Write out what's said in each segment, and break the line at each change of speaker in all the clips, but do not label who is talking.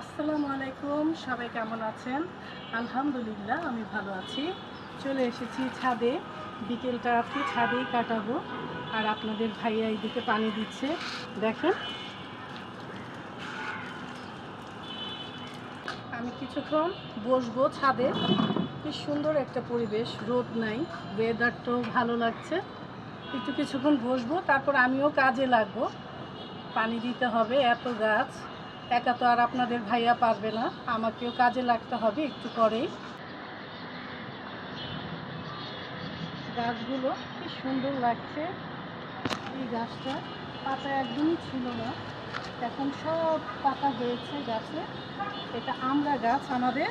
আসসালামু আলাইকুম, সবাই কেমন আছেন? আলহামদুলিল্লাহ, আমি ভালো আছি। চলে এসেছি ছাদে। বিকেলটা আজকে ছাদেই কাটাবো। আর আপনাদের ভাইয়া এইদিকে পানি দিচ্ছে। দেখেন। আমি কিছুক্ষণ বসবো ছাদে। কি সুন্দর একটা পরিবেশ, রোদ নাই ওয়েদারটাও ভালো লাগছে। একটু কিছুক্ষণ বসবো, তারপর আমিও কাজে লাগবো। পানি দিতে হবে এত গাছ। একা তো আর আপনাদের ভাইয়া পারবে না। আমাকেও কাজে লাগতে হবে একটু পরেই। গাছগুলো কি সুন্দর লাগছে। এই গাছটা পাতা একদমই ছিল না। এখন সব পাতা হয়েছে গাছে। এটা আমরা গাছ আমাদের।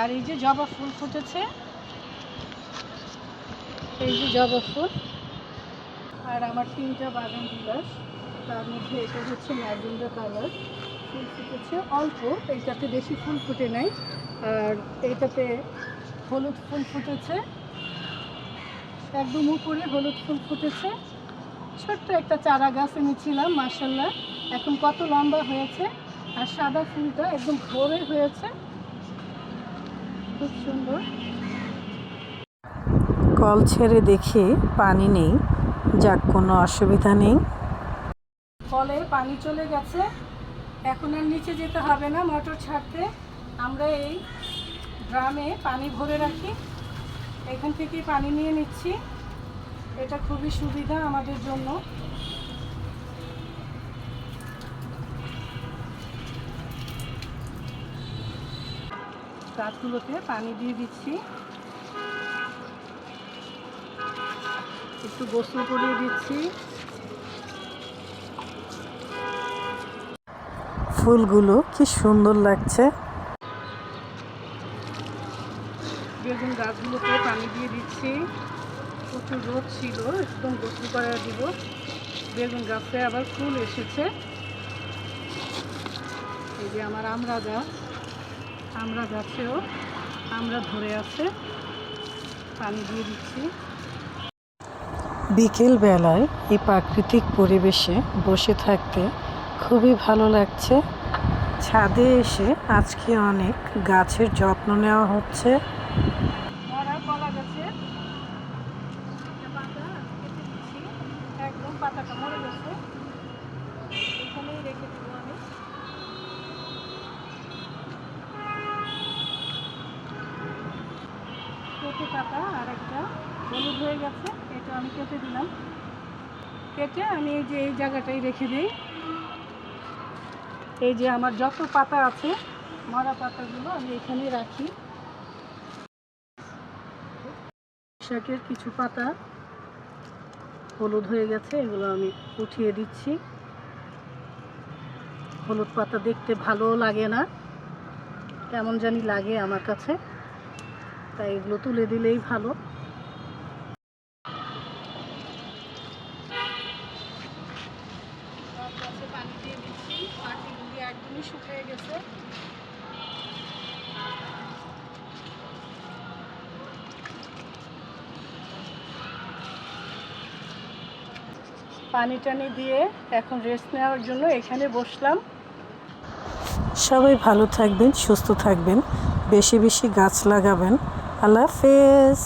আর এই যে জবা ফুল ফুটেছে। এই যে জবা ফুল। আর আমার তিনটা বাগান বিলাস। তার মধ্যে এটা হচ্ছে ম্যাজেন্ডা কালার। ফুল ফুটেছে, অল্প, এইটাতে বেশি ফুল ফুটে নাই। আর এইটাতে হলুদ ফুল ফুটেছে। একদম উপরে হলুদ ফুল ফুটেছে। ছোট্ট একটা চারা গাছ এনেছিলাম মার্শাল্লাহ এখন কত লম্বা হয়েছে। আর সাদা ফুলটা একদম ভরে হয়েছে। খুব সুন্দর।
কল ছেড়ে দেখি, পানি নেই। যাক, কোনো অসুবিধা নেই।
কলে পানি চলে গেছে। এখন আর নিচে যেতে হবে না, মোটর ছাড়তে। আমরা এই ড্রামে পানি ভরে রাখি। এখান থেকে পানি নিয়ে নিচ্ছি। এটা খুবই সুবিধা আমাদের জন্য। গাছগুলোতে পানি দিয়ে দিচ্ছি। একটু গোসল করিয়ে দিচ্ছি।
ফুলগুলো কি সুন্দর লাগছে।
বেগুন গাছগুলোতে পানি দিয়ে দিচ্ছি। প্রচুর রোদ ছিল একদম গোসল করে দিব। বেগুন গাছে আবার ফুল এসেছে। এই যে আমার আমড়া গাছ আমড়া গাছেও আমরা ধরে আছে। পানি দিয়ে দিচ্ছি।
বিকেল বেলায় এই প্রাকৃতিক পরিবেশে বসে থাকতে খুবই ভালো লাগছে। ছাদে এসে আজকে অনেক গাছের যত্ন নেওয়া হচ্ছে।
পাতা আর একটা হলুদ হয়ে গেছে। এটা আমি কেটে দিলাম। কেটে আমি যে এই জায়গাটাই রেখে দিই। এই যে আমার যত পাতা আছে, মরা পাতাগুলো আমি এখানে রাখি। শাকের কিছু পাতা হলুদ হয়ে গেছে, এগুলো আমি উঠিয়ে দিচ্ছি। হলুদ পাতা দেখতে ভালো লাগে না, কেমন জানি লাগে আমার কাছে, তাই এগুলো তুলে দিলেই ভালো পানি দিয়ে দিচ্ছি একদমই শুকিয়ে গেছে। পানি টানি দিয়ে এখন রেস্ট নেওয়ার জন্য এখানে বসলাম।
সবাই ভালো থাকবেন, সুস্থ থাকবেন, বেশি বেশি গাছ লাগাবেন। আল্লাহ হাফেজ।